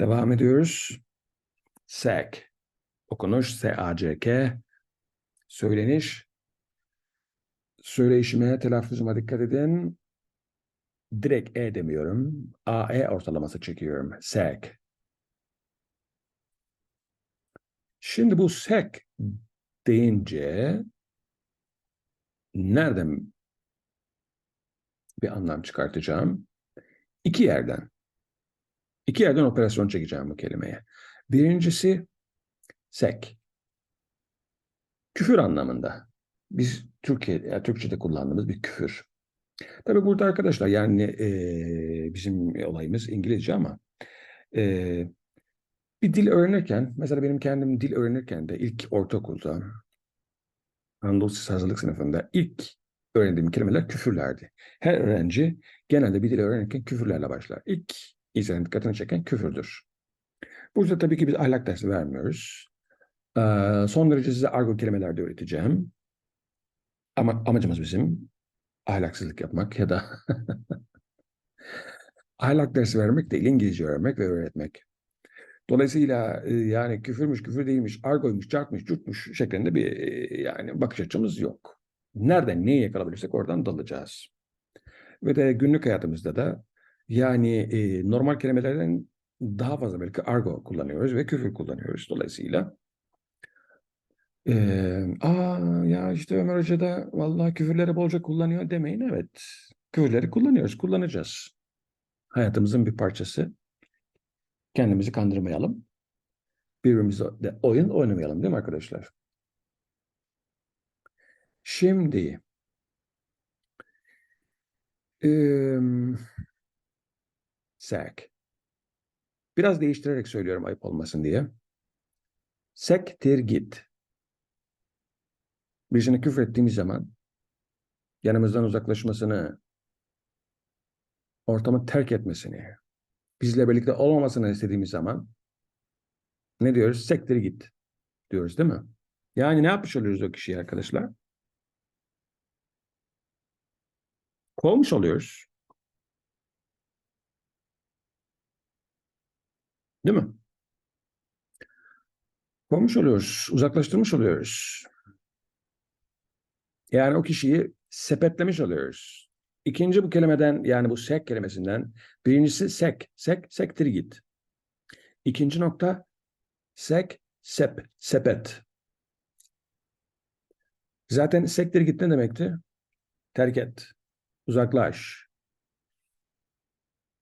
Devam ediyoruz. Sack. Okunuş S-A-C-K. Söyleniş. Söyleyişime, telaffuzuma dikkat edin. Direkt E demiyorum. A-E ortalaması çekiyorum. Sack. Şimdi bu sack deyince nereden bir anlam çıkartacağım? İki yerden. İki yerden operasyon çekeceğim bu kelimeye. Birincisi sek. Küfür anlamında. Biz Türkiye, yani Türkçe'de kullandığımız bir küfür. Tabii burada arkadaşlar yani e, bizim olayımız İngilizce ama e, bir dil öğrenirken, mesela benim kendim dil öğrenirken de ilk ortaokulda, Anadolu hazırlık sınıfında ilk öğrendiğim kelimeler küfürlerdi. Her öğrenci genelde bir dil öğrenirken küfürlerle başlar. İlk insanın dikkatini çeken küfürdür. Burada tabii ki biz ahlak dersi vermiyoruz. Ee, son derece size argo kelimeler de öğreteceğim. Ama amacımız bizim ahlaksızlık yapmak ya da ahlak dersi vermek değil, İngilizce öğrenmek ve öğretmek. Dolayısıyla yani küfürmüş, küfür değilmiş, argoymuş, çarpmış, çurtmuş şeklinde bir yani bakış açımız yok. Nereden neyi yakalabilirsek oradan dalacağız. Ve de günlük hayatımızda da yani e, normal kelimelerden daha fazla belki argo kullanıyoruz ve küfür kullanıyoruz dolayısıyla. E, aa ya işte Ömer Hoca da vallahi küfürleri bolca kullanıyor demeyin. Evet, küfürleri kullanıyoruz, kullanacağız. Hayatımızın bir parçası. Kendimizi kandırmayalım. Birbirimize de oyun oynamayalım değil mi arkadaşlar? Şimdi eee sek. Biraz değiştirerek söylüyorum ayıp olmasın diye. Sektir git. Birisine küfür ettiğimiz zaman yanımızdan uzaklaşmasını, ortamı terk etmesini, bizle birlikte olmamasını istediğimiz zaman ne diyoruz? Sektir git diyoruz değil mi? Yani ne yapmış oluyoruz o kişiye arkadaşlar? Kovmuş oluyoruz. Değil mi? Kovmuş oluyoruz, uzaklaştırmış oluyoruz. Yani o kişiyi sepetlemiş oluyoruz. İkinci bu kelimeden yani bu sek kelimesinden birincisi sek, sek, sektir git. İkinci nokta sek, sep, sepet. Zaten sektir git ne demekti? Terk et, uzaklaş.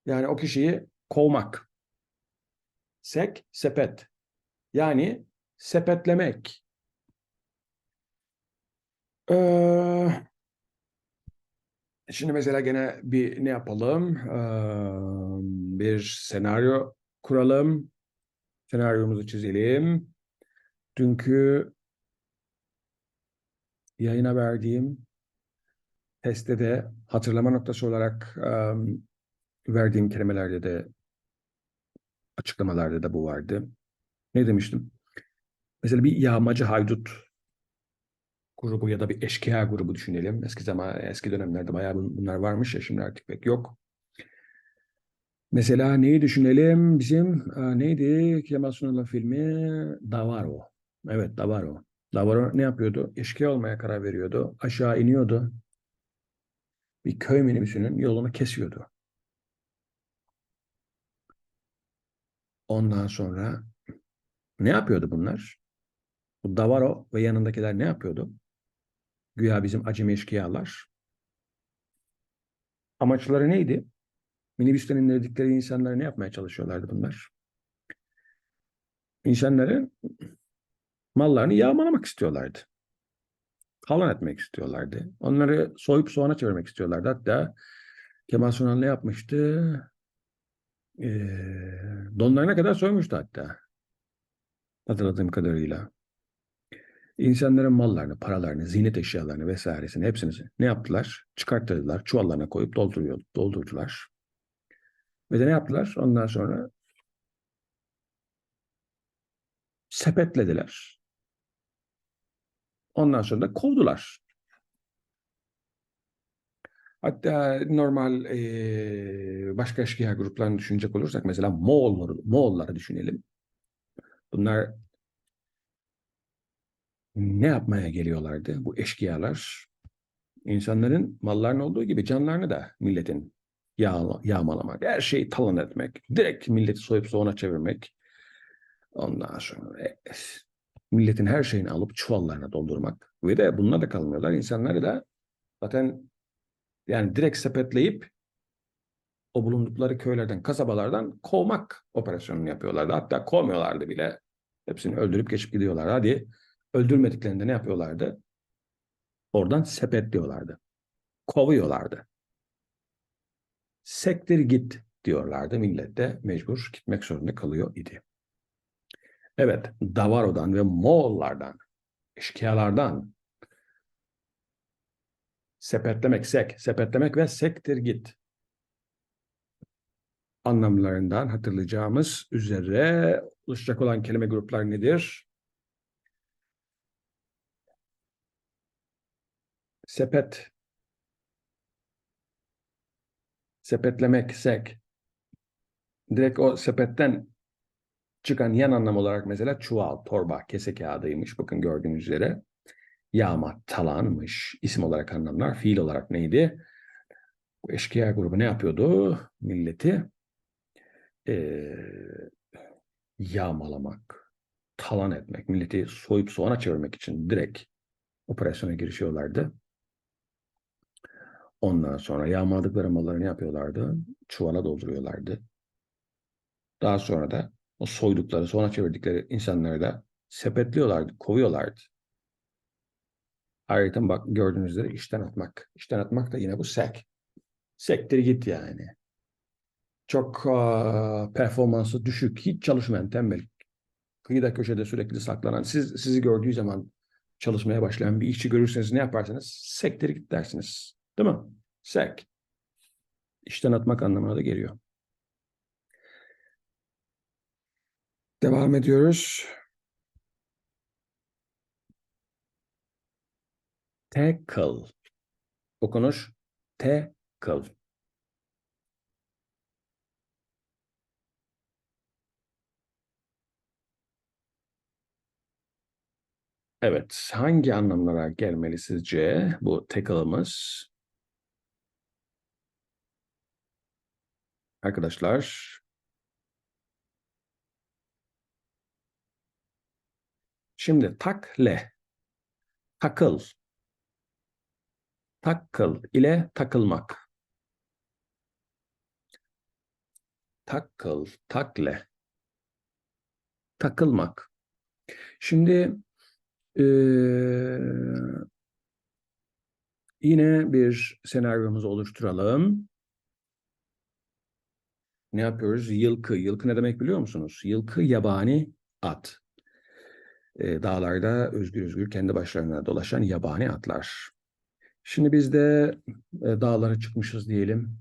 Yani o kişiyi kovmak. Sek, sepet. Yani sepetlemek. Ee, şimdi mesela gene bir ne yapalım? Ee, bir senaryo kuralım. Senaryomuzu çizelim. Dünkü yayına verdiğim testte de hatırlama noktası olarak um, verdiğim kelimelerde de açıklamalarda da bu vardı. Ne demiştim? Mesela bir yağmacı haydut grubu ya da bir eşkıya grubu düşünelim. Eski zaman, eski dönemlerde bayağı bunlar varmış ya şimdi artık pek yok. Mesela neyi düşünelim? Bizim e, neydi? Kemal Sunal'ın filmi Davaro. Evet Davaro. Davaro ne yapıyordu? Eşkıya olmaya karar veriyordu. Aşağı iniyordu. Bir köy minibüsünün yolunu kesiyordu. Ondan sonra ne yapıyordu bunlar? Bu Davaro ve yanındakiler ne yapıyordu? Güya bizim acemi eşkıyalar. Amaçları neydi? Minibüsten indirdikleri insanlara ne yapmaya çalışıyorlardı bunlar? İnsanların mallarını yağmalamak istiyorlardı. Kalan etmek istiyorlardı. Onları soyup soğana çevirmek istiyorlardı. Hatta Kemal Sunal ne yapmıştı? Ee, donlarına kadar soymuştu hatta. Hatırladığım kadarıyla. İnsanların mallarını, paralarını, ziynet eşyalarını vesairesini hepsini ne yaptılar? Çıkarttırdılar, çuvallarına koyup dolduruyor, doldurdular. Ve de ne yaptılar? Ondan sonra sepetlediler. Ondan sonra da kovdular. Hatta normal eee, başka eşkıya gruplarını düşünecek olursak mesela Moğolları, Moğolları düşünelim. Bunlar ne yapmaya geliyorlardı bu eşkıyalar? İnsanların mallarının olduğu gibi canlarını da milletin yağ, yağmalamak, her şeyi talan etmek, direkt milleti soyup soğana çevirmek. Ondan sonra e, milletin her şeyini alıp çuvallarına doldurmak. Ve de bununla da kalmıyorlar. İnsanları da zaten yani direkt sepetleyip o bulundukları köylerden, kasabalardan kovmak operasyonunu yapıyorlardı. Hatta kovmuyorlardı bile. Hepsini öldürüp geçip gidiyorlar. Hadi öldürmediklerinde ne yapıyorlardı? Oradan sepetliyorlardı. Kovuyorlardı. Sektir git diyorlardı. Millet de mecbur gitmek zorunda kalıyor idi. Evet, Davaro'dan ve Moğollardan, eşkıyalardan sepetlemek, sek, sepetlemek ve sektir git anlamlarından hatırlayacağımız üzere oluşacak olan kelime gruplar nedir? Sepet, sepetlemek, sek. Direkt o sepetten çıkan yan anlam olarak mesela çuval, torba, kese kağıdıymış. Bakın gördüğünüz üzere. Yağma, talanmış. İsim olarak anlamlar. Fiil olarak neydi? Bu eşkıya grubu ne yapıyordu? Milleti eee, yağmalamak, talan etmek, milleti soyup soğana çevirmek için direkt operasyona girişiyorlardı. Ondan sonra yağmaladıkları malları ne yapıyorlardı? Çuvala dolduruyorlardı. Daha sonra da o soydukları, soğana çevirdikleri insanları da sepetliyorlardı, kovuyorlardı. Ayrıca bak gördüğünüz üzere işten atmak. İşten atmak da yine bu sek. Sektir git yani. Çok aa, performansı düşük, hiç çalışmayan, tembel, kıyıda köşede sürekli saklanan, siz sizi gördüğü zaman çalışmaya başlayan bir işçi görürseniz ne yaparsınız? Sektir git dersiniz. Değil mi? Sek. İşten atmak anlamına da geliyor. Devam ediyoruz. Tackle. Okunuş tackle. Evet, hangi anlamlara gelmeli sizce bu tackle'ımız? Arkadaşlar, şimdi takle, takıl, tackle ile takılmak. Tackle, takle, takılmak. Şimdi eee, yine bir senaryomuzu oluşturalım. Ne yapıyoruz? Yılkı. Yılkı ne demek biliyor musunuz? Yılkı yabani at. Eee, dağlarda özgür özgür kendi başlarına dolaşan yabani atlar. Şimdi biz de e, dağlara çıkmışız diyelim.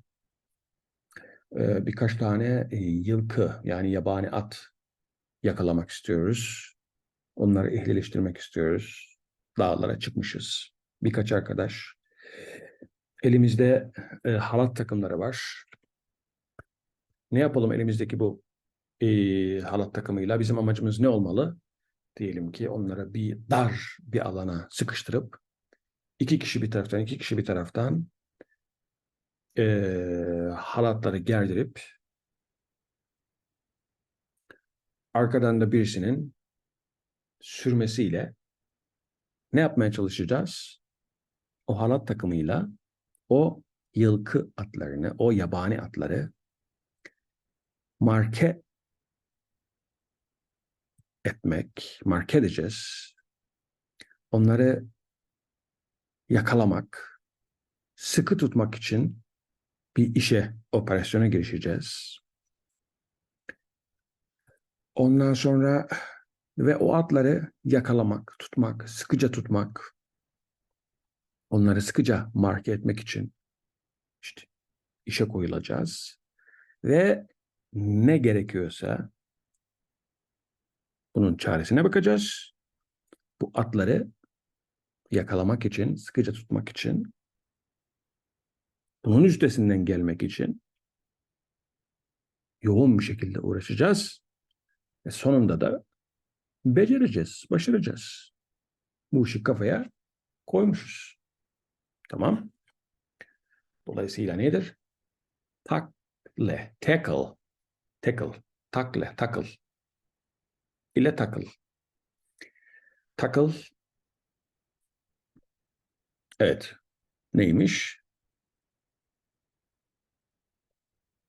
E, birkaç tane e, yılkı yani yabani at yakalamak istiyoruz. Onları ehlileştirmek istiyoruz. Dağlara çıkmışız. Birkaç arkadaş. Elimizde e, halat takımları var. Ne yapalım elimizdeki bu e, halat takımıyla? Bizim amacımız ne olmalı? Diyelim ki onlara bir dar bir alana sıkıştırıp iki kişi bir taraftan, iki kişi bir taraftan e, halatları gerdirip arkadan da birisinin sürmesiyle ne yapmaya çalışacağız? O halat takımıyla o yılkı atlarını, o yabani atları marke etmek, marke edeceğiz. Onları yakalamak, sıkı tutmak için bir işe, operasyona girişeceğiz. Ondan sonra ve o atları yakalamak, tutmak, sıkıca tutmak, onları sıkıca marke etmek için işte işe koyulacağız. Ve ne gerekiyorsa bunun çaresine bakacağız. Bu atları yakalamak için, sıkıca tutmak için Bunun üstesinden gelmek için yoğun bir şekilde uğraşacağız. Ve sonunda da becereceğiz, başaracağız. Bu işi kafaya koymuşuz. Tamam. Dolayısıyla nedir? Takle, tackle, tackle, takle, takıl ile takıl. Takıl. Evet. Neymiş?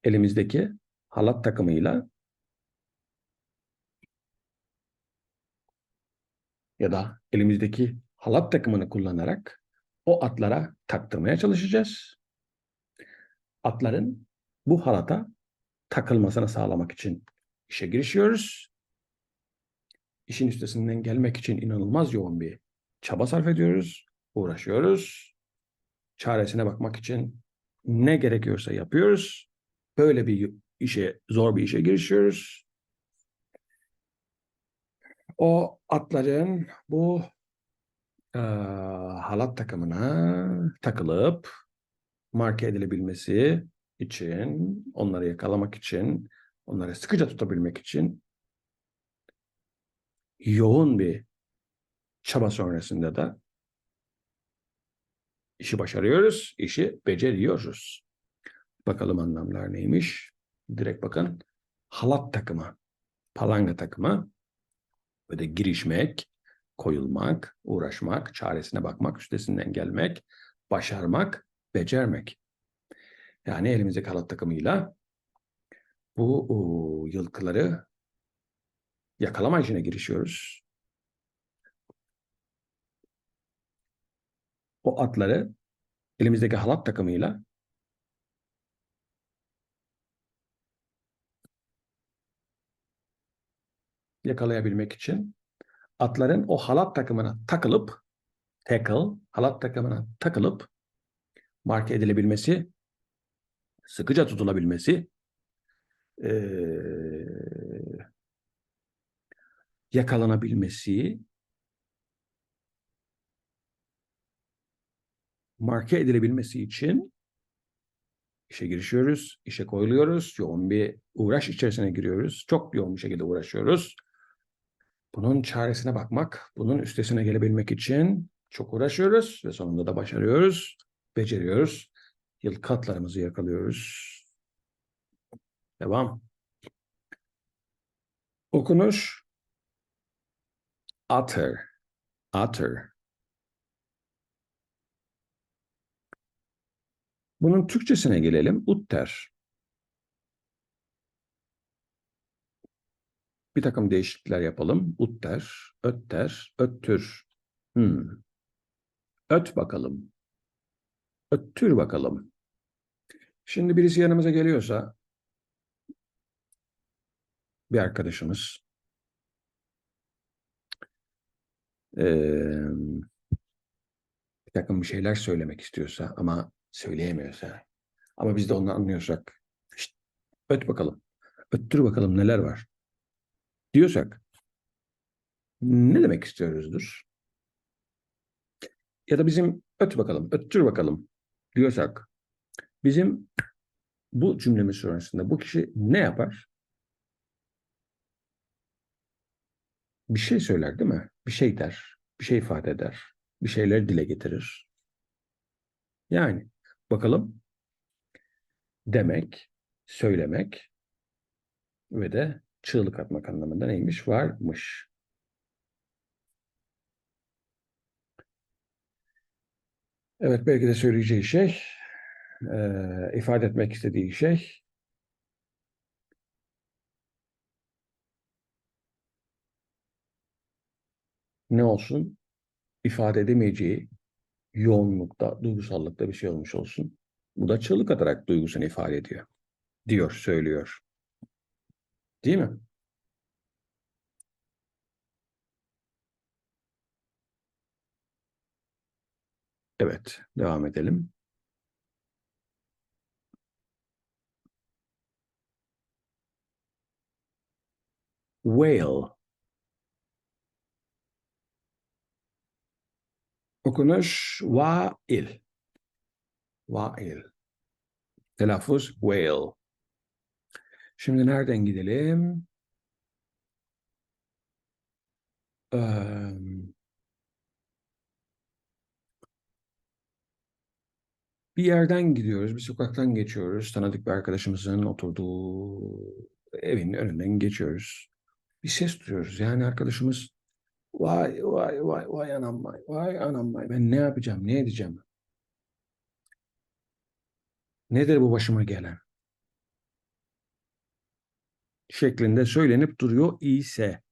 Elimizdeki halat takımıyla ya da elimizdeki halat takımını kullanarak o atlara taktırmaya çalışacağız. Atların bu halata takılmasını sağlamak için işe girişiyoruz. İşin üstesinden gelmek için inanılmaz yoğun bir çaba sarf ediyoruz, uğraşıyoruz. Çaresine bakmak için ne gerekiyorsa yapıyoruz. Böyle bir işe, zor bir işe girişiyoruz. O atların bu e, halat takımına takılıp marke edilebilmesi için, onları yakalamak için, onları sıkıca tutabilmek için yoğun bir çaba sonrasında da işi başarıyoruz, işi beceriyoruz. Bakalım anlamlar neymiş? Direkt bakın. Halat takımı, palanga takımı ve de girişmek, koyulmak, uğraşmak, çaresine bakmak, üstesinden gelmek, başarmak, becermek. Yani elimizdeki halat takımıyla bu o, yılkıları yakalama işine girişiyoruz. O atları elimizdeki halat takımıyla yakalayabilmek için atların o halat takımına takılıp tackle, halat takımına takılıp marke edilebilmesi, sıkıca tutulabilmesi, ee, yakalanabilmesi, marke edilebilmesi için işe girişiyoruz, işe koyuluyoruz, yoğun bir uğraş içerisine giriyoruz, çok yoğun bir şekilde uğraşıyoruz. Bunun çaresine bakmak, bunun üstesine gelebilmek için çok uğraşıyoruz ve sonunda da başarıyoruz, beceriyoruz. Yıl katlarımızı yakalıyoruz. Devam. Okunuş utter, utter. Bunun Türkçesine gelelim. Utter. Bir takım değişiklikler yapalım. Utter, ötter, öttür. Hmm. Öt bakalım. Öttür bakalım. Şimdi birisi yanımıza geliyorsa bir arkadaşımız ee, bir takım bir şeyler söylemek istiyorsa ama söyleyemiyorsa ama biz de onu anlıyorsak işte, öt bakalım. Öttür bakalım neler var diyorsak ne demek istiyoruzdur? Ya da bizim öt bakalım, öttür bakalım diyorsak bizim bu cümlemiz sonrasında bu kişi ne yapar? Bir şey söyler değil mi? Bir şey der, bir şey ifade eder, bir şeyler dile getirir. Yani bakalım demek, söylemek ve de çığlık atmak anlamında neymiş? Varmış. Evet belki de söyleyeceği şey, e, ifade etmek istediği şey ne olsun? ifade edemeyeceği yoğunlukta, duygusallıkta bir şey olmuş olsun. Bu da çığlık atarak duygusunu ifade ediyor. Diyor, söylüyor. Değil mi? Evet, devam edelim. Whale. Okunuş vail. Vail. Telaffuz whale. Şimdi nereden gidelim? Eee, bir yerden gidiyoruz, bir sokaktan geçiyoruz. Tanıdık bir arkadaşımızın oturduğu evin önünden geçiyoruz. Bir ses duyuyoruz. Yani arkadaşımız vay vay vay vay anam vay vay anam vay ben ne yapacağım ne edeceğim? Nedir bu başıma gelen? Şeklinde söylenip duruyor ise.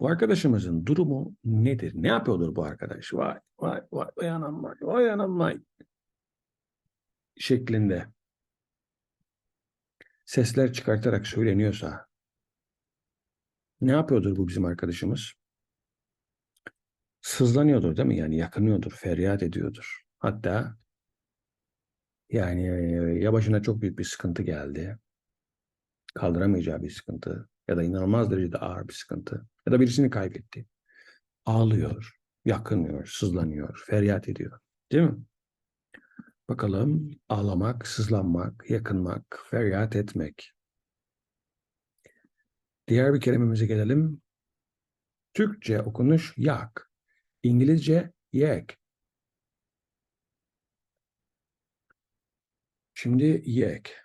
Bu arkadaşımızın durumu nedir? Ne yapıyordur bu arkadaş? Vay vay vay vay anam vay vay anam vay. Şeklinde. Sesler çıkartarak söyleniyorsa ne yapıyordur bu bizim arkadaşımız? Sızlanıyordur değil mi? Yani yakınıyordur, feryat ediyordur. Hatta yani ya başına çok büyük bir sıkıntı geldi. Kaldıramayacağı bir sıkıntı ya da inanılmaz derecede ağır bir sıkıntı ya da birisini kaybetti. Ağlıyor, yakınıyor, sızlanıyor, feryat ediyor. Değil mi? Bakalım ağlamak, sızlanmak, yakınmak, feryat etmek. Diğer bir kelimemize gelelim. Türkçe okunuş yak. İngilizce yek. Şimdi yek.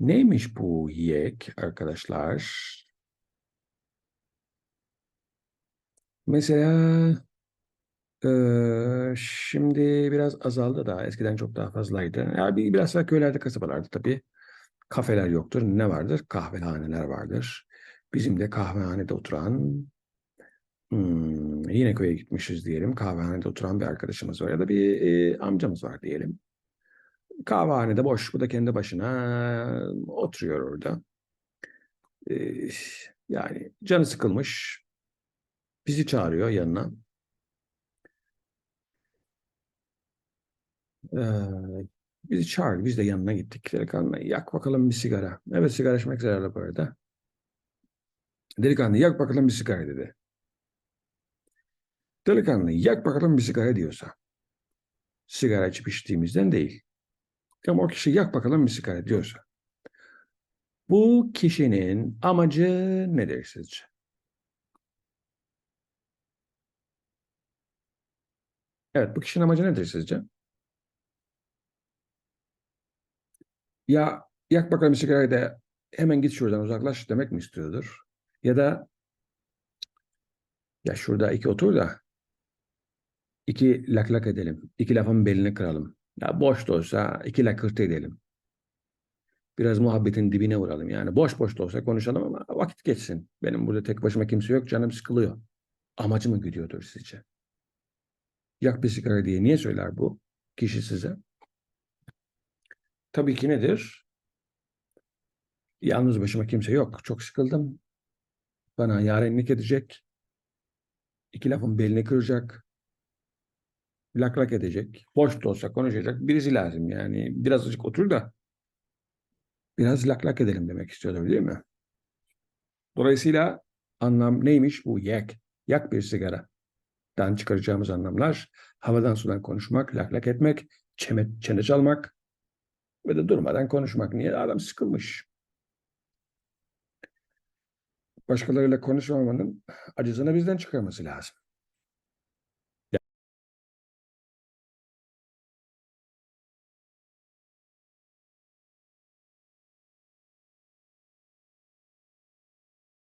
Neymiş bu yek arkadaşlar? Mesela eee, şimdi biraz azaldı da eskiden çok daha fazlaydı. Ya bir biraz daha köylerde, kasabalarda tabii kafeler yoktur. Ne vardır? Kahvehaneler vardır. Bizim de kahvehanede oturan hmm, yine köye gitmişiz diyelim. Kahvehanede oturan bir arkadaşımız var ya da bir e, amcamız var diyelim. Kahvehanede boş, bu da kendi başına oturuyor orada. Ee, yani canı sıkılmış. Bizi çağırıyor yanına. Ee, bizi çağırdı. Biz de yanına gittik. Delikanlı yak bakalım bir sigara. Evet sigara içmek zararlı bu arada. Delikanlı yak bakalım bir sigara dedi. Delikanlı yak bakalım bir sigara diyorsa. Sigara içip içtiğimizden değil. Ama o kişi yak bakalım bir sigara diyorsa. Bu kişinin amacı nedir sizce? Evet, bu kişinin amacı nedir sizce? Ya yak bakalım sigarayı da hemen git şuradan uzaklaş demek mi istiyordur? Ya da ya şurada iki otur da iki lak lak edelim. iki lafın belini kıralım. Ya boş da olsa iki lakırtı edelim. Biraz muhabbetin dibine vuralım. Yani boş boş da olsa konuşalım ama vakit geçsin. Benim burada tek başıma kimse yok. Canım sıkılıyor. Amacı mı güdüyordur sizce? Yak bir sigara diye niye söyler bu kişi size? Tabii ki nedir? Yalnız başıma kimse yok. Çok sıkıldım. Bana yarenlik edecek. İki lafın belini kıracak. Lak lak edecek. Boş da olsa konuşacak. Birisi lazım yani. Birazcık otur da biraz lak lak edelim demek istiyorlar değil mi? Dolayısıyla anlam neymiş bu yak? Yak bir sigara. Dan çıkaracağımız anlamlar havadan sudan konuşmak, lak lak etmek, çene çalmak de durmadan konuşmak. Niye? Adam sıkılmış. Başkalarıyla konuşmamanın acısını bizden çıkarması lazım.